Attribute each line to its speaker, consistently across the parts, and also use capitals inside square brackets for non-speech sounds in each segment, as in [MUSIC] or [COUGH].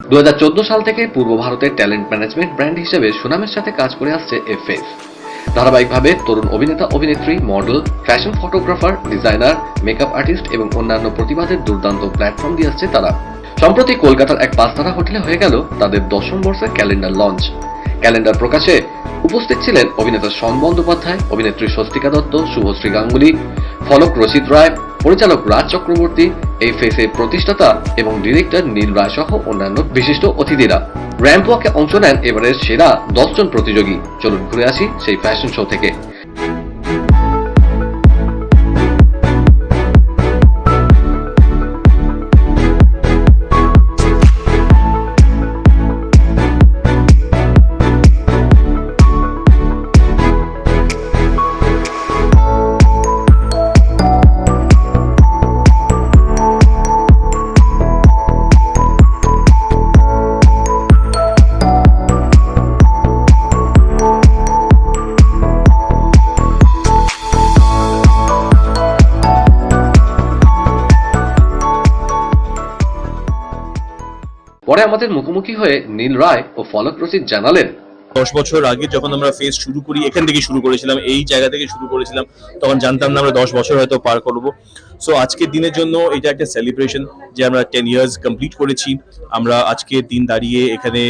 Speaker 1: দু হাজার চোদ্দ সাল থেকে পূর্ব ভারতের ট্যালেন্ট ম্যানেজমেন্ট ব্র্যান্ড হিসেবে সুনামের সাথে কাজ করে আসছে এফএস ধারাবাহিকভাবে তরুণ অভিনেতা, অভিনেত্রী, model, fashion photographer, designer, makeup artist এবং অন্যান্য প্রতিবাদের দুর্দান্ত প্ল্যাটফর্ম দিয়ে আসছে তারা। সম্প্রতি কলকাতার এক পাঁচতারা হোটেলে হয়ে গেল তাদের দশম বর্ষের ক্যালেন্ডার লঞ্চ। ক্যালেন্ডার প্রকাশে উপস্থিত ছিলেন অভিনেতা শন বন্দ্যোপাধ্যায় অভিনেত্রী স্বস্তিকা দত্ত, শুভশ্রী গাঙ্গুলি, ফলক রচিত রায় পরিচালক রাজ চক্রবর্তী এই ফেসের প্রতিষ্ঠাতা এবং ডিরেক্টর নীল রায় সহ অন্যান্য বিশিষ্ট অতিথিরা। র্যাম্প ওয়াকে অংশ নেন এবারের সেরা দশজন প্রতিযোগী। চলুন ঘুরে আসি সেই ফ্যাশন শো থেকে। পরে আমাদের মুখোমুখি হয়ে নীল রায় ও ফলক রচিত জানালেন।
Speaker 2: দশ বছর আগে যখন আমরা ফেস শুরু করি, এখান থেকে শুরু করেছিলাম, এই জায়গা থেকে শুরু করেছিলাম, তখন জানতাম না আমরা দশ বছর হয়তো পার করব। সো আজকের দিনের জন্য এটা একটা সেলিব্রেশন যে আমরা টেন ইয়ার্স কমপ্লিট করেছি। আমরা আজকের দিন দাঁড়িয়ে এখানে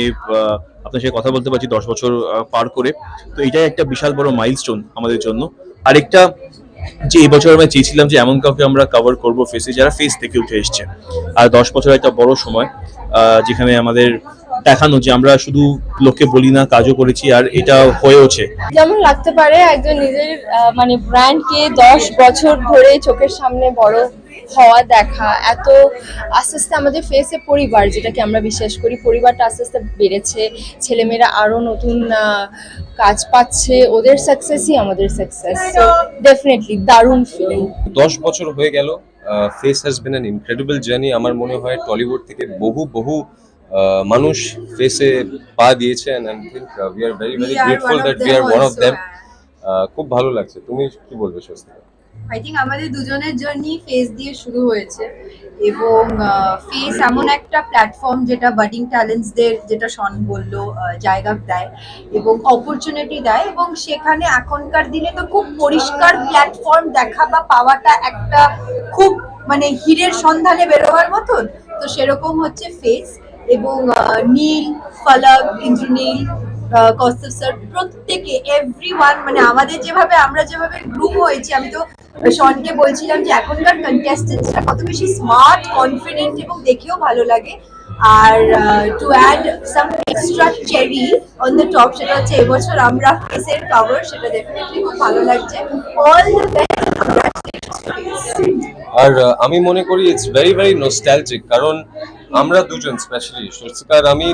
Speaker 2: আপনার সাথে কথা বলতে পারছি দশ বছর পার করে। তো এটাই একটা বিশাল বড় মাইলস্টোন আমাদের জন্য। আরেকটা যে এবছর আমরা চেয়েছিলাম যে এমন কাউকে আমরা কভার করব ফেসে যারা ফেস থেকে উঠে এসছে। আর দশ বছর একটা বড় সময় যেখানে আমাদের দেখানো যে আমরা শুধু লোককে বলি না, কাজও করেছি, আর এটা হয়েওছে।
Speaker 3: যেমন লাগতে পারে একজন নিজের মানে ব্র্যান্ডকে দশ বছর ধরে চোখের সামনে বড় হওয়া দেখা এত আস্তে আস্তে আমাদের ফেসে পরিবার যেটাকে আমরা বিশ্বাস করি পরিবারটা আস্তে আস্তে বেড়েছে ছেলেমেয়েরা আরও নতুন কাজ পাচ্ছে ওদের সাকসেসই আমাদের সাকসেস তো ডেফিনেটলি দারুণ ফিলিং
Speaker 4: দশ বছর হয়ে গেল face has been an incredible journey আমার মনে হয় টলিউড থেকে বহু বহু আহ, মানুষ ফেসে পা দিয়েছে and I think
Speaker 5: we are
Speaker 4: very
Speaker 5: very
Speaker 4: grateful that we
Speaker 5: are
Speaker 4: one
Speaker 5: of.
Speaker 4: খুব ভালো লাগছে তুমি কি বলবে স্বস্তিকা?
Speaker 5: আই থিঙ্ক আমাদের দুজনের জার্নি ফেস দিয়ে শুরু হয়েছে এবং ফেস এমন একটা প্ল্যাটফর্ম যেটা বাডিং ট্যালেন্টসদের যেটা শন বলল জায়গা দেয় এবং অপরচুনিটি দেয় এবং সেখানে এখনকার দিনে তো খুব পরিষ্কার প্ল্যাটফর্ম দেখা বা পাওয়াটা একটা খুব মানে হীরের সন্ধানে বেরোবার মতন। তো সেরকম হচ্ছে ফেস এবং নীল, ফলক, ইন্দ্রনীল কৌস্তব স্যার প্রত্যেকে এভরি মানে আমাদের যেভাবে, আমরা যেভাবে গ্রুপ হয়েছি, আমি তো শনকে বলছিলাম যে এখনকার কন্টেস্টেন্টসরা কত বেশি স্মার্ট কনফিডেন্ট এবং দেখেও ভালো লাগে। আর to add some extra cherry on the top সেটা হচ্ছে এবছর আমরা ফেসের কভার সেটা ডেফিনেটলি খুব ভালো লাগছে। অল
Speaker 4: আর আমি মনে করি ইটস ভেরি ভেরি নস্টালজিক কারণ আমরা দুজন স্পেশালি স্বস্তিকা আর আমি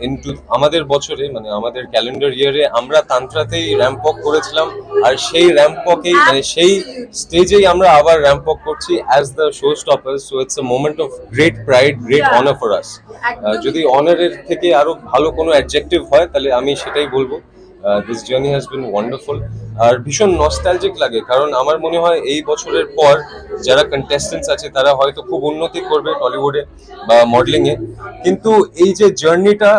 Speaker 4: ইনটু আমাদের বছরে মানে আমাদের ক্যালেন্ডার ইয়ারে আমরা তান্ত্রাতেই র্যাম্প ওয়াক করেছিলাম আর সেই র্যাম্প ওয়াকেই মানে সেই স্টেজেই আমরা আবার র্যাম্প ওয়াক করছি as the show stopper so it's a moment of great
Speaker 5: pride
Speaker 4: great honour for
Speaker 5: us.
Speaker 4: যদি অনারের থেকে আরও ভালো কোনো অ্যাডজেক্টিভ হয় তাহলে আমি সেটাই বলব। This journey has been wonderful আর ভীষণ নস্টালজিক লাগে কারণ আমার মনে হয় এই বছরের পর যারা কন্টেস্টেন্টস আছে তারা হয়তো খুব উন্নতি করবে টলিউডে বা মডেলিং এ কিন্তু এই যে জার্নিটা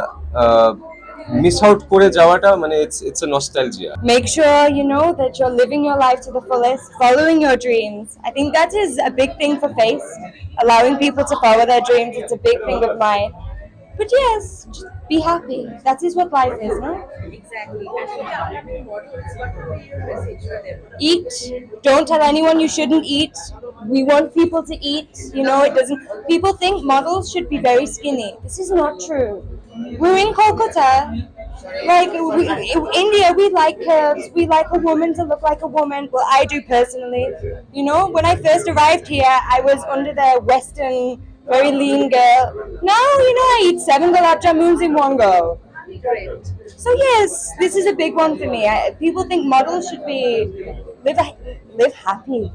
Speaker 4: মিস আউট করে যাওয়াটা মানে it's it's a nostalgia
Speaker 3: make sure you know that you're living your life to the fullest, following your dreams. I think that is a big thing for Face, allowing people to follow their dreams. It's a big thing of mine. But yes, just be happy. That is what life is, no? Exactly. Eat. Don't tell anyone you shouldn't eat. We want people to eat. You know, it doesn't. People think models should be very skinny. This is not true. We're in Kolkata. Like we, India, we like curves. We like a woman to look like a woman. Well, I do personally. You know, when I first arrived here, I was under the Western, very lean girl. Now, you know, I eat seven gulab jamuns in one go. So yes, this is a big one for me. I, people think models should be live a- live happy.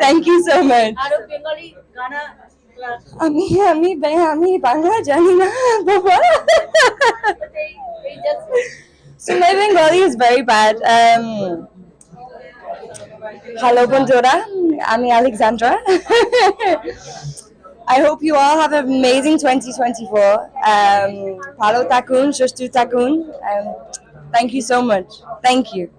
Speaker 3: Thank you so much.
Speaker 6: আরো Bengali গানা
Speaker 3: আমি আমি আমি বাংলা জানি না বাবা So my Bengali is very bad. Um, Hello, Bondora. I'm Alexandra. [LAUGHS] I hope you all have an amazing 2024. Um, Palo Takun, to Takun. Um, thank you so much. Thank you.